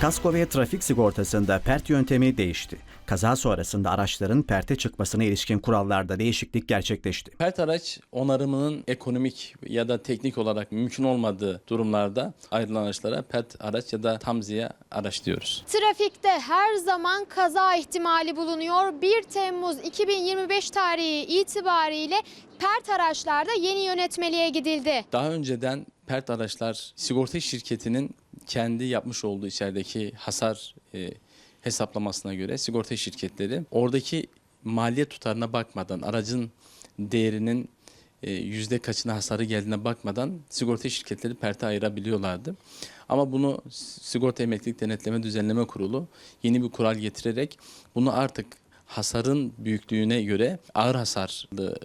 Kasko ve trafik sigortasında pert yöntemi değişti. Kaza sonrasında araçların perte çıkmasına ilişkin kurallarda değişiklik gerçekleşti. Pert araç onarımının ekonomik ya da teknik olarak mümkün olmadığı durumlarda ayrılan araçlara pert araç ya da tamziye araç diyoruz. Trafikte her zaman kaza ihtimali bulunuyor. 1 Temmuz 2025 tarihi itibariyle pert araçlarda yeni yönetmeliğe gidildi. Daha önceden pert araçlar sigorta şirketinin kendi yapmış olduğu içerideki hasar e, hesaplamasına göre sigorta şirketleri oradaki maliyet tutarına bakmadan aracın değerinin e, yüzde kaçına hasarı geldiğine bakmadan sigorta şirketleri perte ayırabiliyorlardı. Ama bunu Sigorta Emeklilik Denetleme Düzenleme Kurulu yeni bir kural getirerek bunu artık hasarın büyüklüğüne göre ağır hasarlı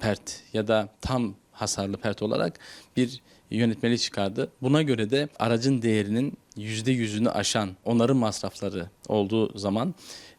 pert ya da tam hasarlı pert olarak bir yönetmeliği çıkardı. Buna göre de aracın değerinin yüzde yüzünü aşan onarım masrafları olduğu zaman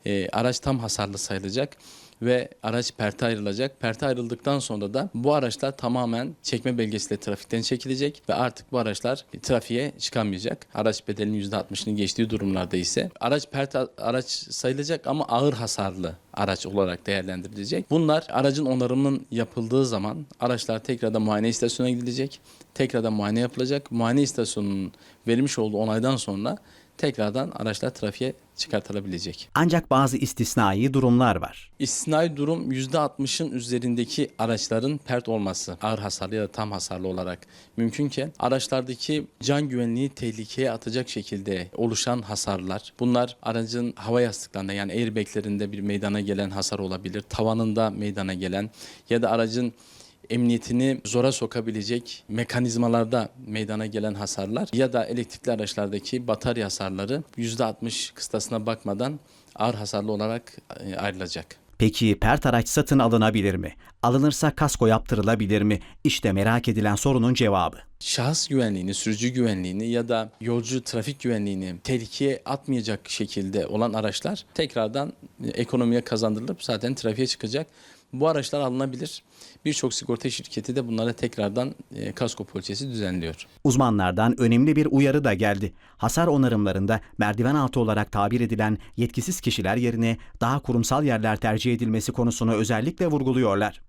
e, araç tam hasarlı sayılacak ve araç perte ayrılacak. Perte ayrıldıktan sonra da bu araçlar tamamen çekme belgesiyle trafikten çekilecek ve artık bu araçlar trafiğe çıkamayacak. Araç bedelinin %60'ını geçtiği durumlarda ise araç perte araç sayılacak ama ağır hasarlı araç olarak değerlendirilecek. Bunlar aracın onarımının yapıldığı zaman araçlar tekrardan muayene istasyonuna gidilecek. Tekrardan muayene yapılacak. Muayene istasyonunun vermiş olduğu onaydan sonra tekrardan araçlar trafiğe çıkartılabilecek. Ancak bazı istisnai durumlar var. İstisnai durum %60'ın üzerindeki araçların pert olması ağır hasarlı ya da tam hasarlı olarak mümkünken araçlardaki can güvenliği tehlikeye atacak şekilde oluşan hasarlar bunlar aracın hava yastıklarında yani airbaglerinde bir meydana gelen hasar olabilir. Tavanında meydana gelen ya da aracın emniyetini zora sokabilecek mekanizmalarda meydana gelen hasarlar ya da elektrikli araçlardaki batarya hasarları %60 kıstasına bakmadan ağır hasarlı olarak e, ayrılacak. Peki pert araç satın alınabilir mi? Alınırsa kasko yaptırılabilir mi? İşte merak edilen sorunun cevabı. Şahıs güvenliğini, sürücü güvenliğini ya da yolcu trafik güvenliğini tehlikeye atmayacak şekilde olan araçlar tekrardan e, ekonomiye kazandırılıp zaten trafiğe çıkacak. Bu araçlar alınabilir. Birçok sigorta şirketi de bunlara tekrardan e, kasko poliçesi düzenliyor. Uzmanlardan önemli bir uyarı da geldi. Hasar onarımlarında merdiven altı olarak tabir edilen yetkisiz kişiler yerine daha kurumsal yerler tercih edilmesi konusunu özellikle vurguluyorlar.